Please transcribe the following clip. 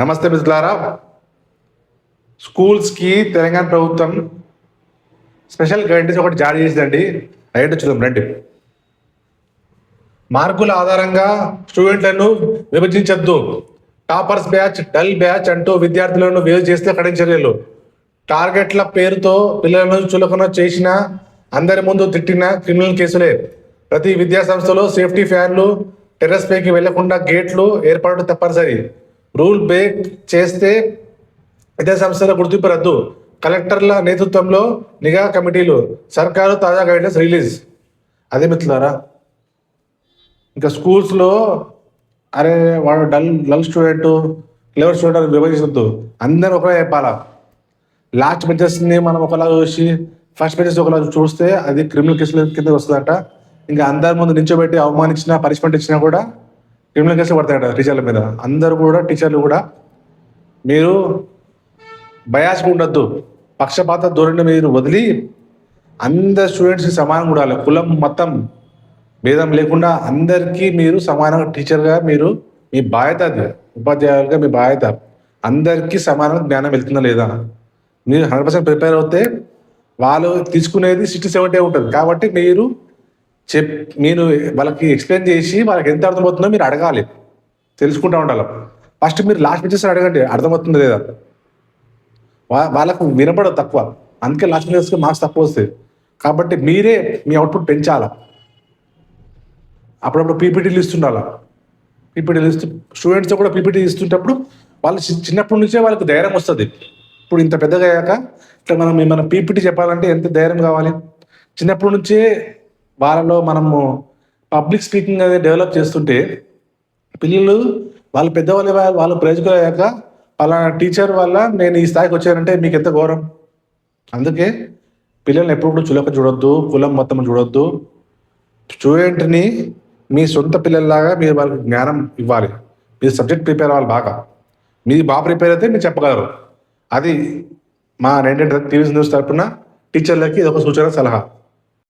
నమస్తే మిత్రులారా. స్కూల్స్కి తెలంగాణ ప్రభుత్వం స్పెషల్ గైడెన్స్ ఒకటి జారీ చేసిందండి. రైట్ చూద్దాం రండి. మార్కుల ఆధారంగా స్టూడెంట్లను విభజించద్దు. టాపర్స్ బ్యాచ్ డల్ బ్యాచ్ అంటూ విద్యార్థులను వేరు చేస్తే కఠిన చర్యలు. టార్గెట్ల పేరుతో పిల్లలను చులకన చేసిన అందరి ముందు తిట్టిన క్రిమినల్ కేసులే. ప్రతి విద్యా సంస్థలో సేఫ్టీ ఫ్యాన్లు టెర్రస్ పైకి వెళ్ళకుండా గేట్లు ఏర్పాటు తప్పనిసరి. రూల్ బ్రేక్ చేస్తే ఇదే సంస్థల గుర్తింపు రద్దు కలెక్టర్ల నేతృత్వంలో నిఘా కమిటీలు సర్కారు తాజా గైడెన్స్ రిలీజ్. అదే మిత్రులారా ఇంకా స్కూల్స్లో అరే వాడు dull dull student clever student అని విభజించద్దు. అందరూ ఒకలా చెప్పాలా? లాస్ట్ బెంచెస్ని మనం ఒకలా చూసి ఫస్ట్ బెంచెస్ ఒకలా చూస్తే అది క్రిమినల్ కేసుల కింద వస్తుందట. ఇంకా అందరి ముందు నించోబెట్టి అవమానించినా పనిష్మెంట్ ఇచ్చినా కూడా క్రిమినల్ కేసులు పడతాయట టీచర్ల మీద. అందరూ కూడా టీచర్లు కూడా మీరు బయాస్గా ఉండొద్దు. పక్షపాత ధోరణి మీరు వదిలి అందరు స్టూడెంట్స్కి సమానంగా ఉండాలి. కులం మొత్తం భేదం లేకుండా అందరికీ మీరు సమానంగా టీచర్గా మీరు మీ బాధ్యత అది. ఉపాధ్యాయులుగా మీ బాధ్యత. అందరికీ సమానంగా జ్ఞానం వెళ్తుందా లేదా? మీరు హండ్రెడ్ పర్సెంట్ ప్రిపేర్ అవుతే వాళ్ళు తీసుకునేది సిక్స్టీ సెవెంటీ ఉంటుంది. కాబట్టి మీరు చెప్ మీరు వాళ్ళకి ఎక్స్ప్లెయిన్ చేసి వాళ్ళకి ఎంత అర్థమవుతుందో మీరు అడగాలి. తెలుసుకుంటా ఉండాలి. ఫస్ట్ మీరు లాస్ట్ బెంచెస్ అడగండి అర్థమవుతుంది లేదా? వా- వాళ్ళకు వినపడదు తక్కువ. అందుకే లాస్ట్ బెంచెస్కి మార్క్స్ తక్కువ వస్తాయి. కాబట్టి మీరే మీ అవుట్పుట్ పెంచాలా. అప్పుడప్పుడు పీపీటీలు ఇస్తుండాలా. పీపీటీలు ఇస్తూ స్టూడెంట్స్ కూడా పీపీటీ ఇస్తుంటప్పుడు వాళ్ళు చి- చిన్నప్పటి నుంచే వాళ్ళకి ధైర్యం వస్తుంది. ఇప్పుడు ఇంత పెద్దగా అయ్యాక ఇట్లా మనం మన పీపీటీ చెప్పాలంటే ఎంత ధైర్యం కావాలి? చిన్నప్పటి నుంచే వాళ్ళలో మనము పబ్లిక్ స్పీకింగ్ అనేది డెవలప్ చేస్తుంటే పిల్లలు వాళ్ళు పెద్దవాళ్ళు వాళ్ళు ప్రయోజకులయ్యాక పలానా టీచర్ వల్ల నేను ఈ స్థాయికి వచ్చానంటే మీకు ఎంత గౌరవం? అందుకే పిల్లల్ని ఎప్పుడు చులక చూడొద్దు కులం మొత్తం చూడొద్దు. స్టూడెంట్ని మీ సొంత పిల్లల్లాగా మీరు వాళ్ళకి జ్ఞానం ఇవ్వాలి. మీరు సబ్జెక్ట్ ప్రిపేర్ అవ్వాలి బాగా. మీరు బాగా ప్రిపేర్ అయితే మీరు చెప్పగలరు. అది మా రెండు టీవీ న్యూస్ తరపున టీచర్లకి ఇది ఒక సూచన సలహా.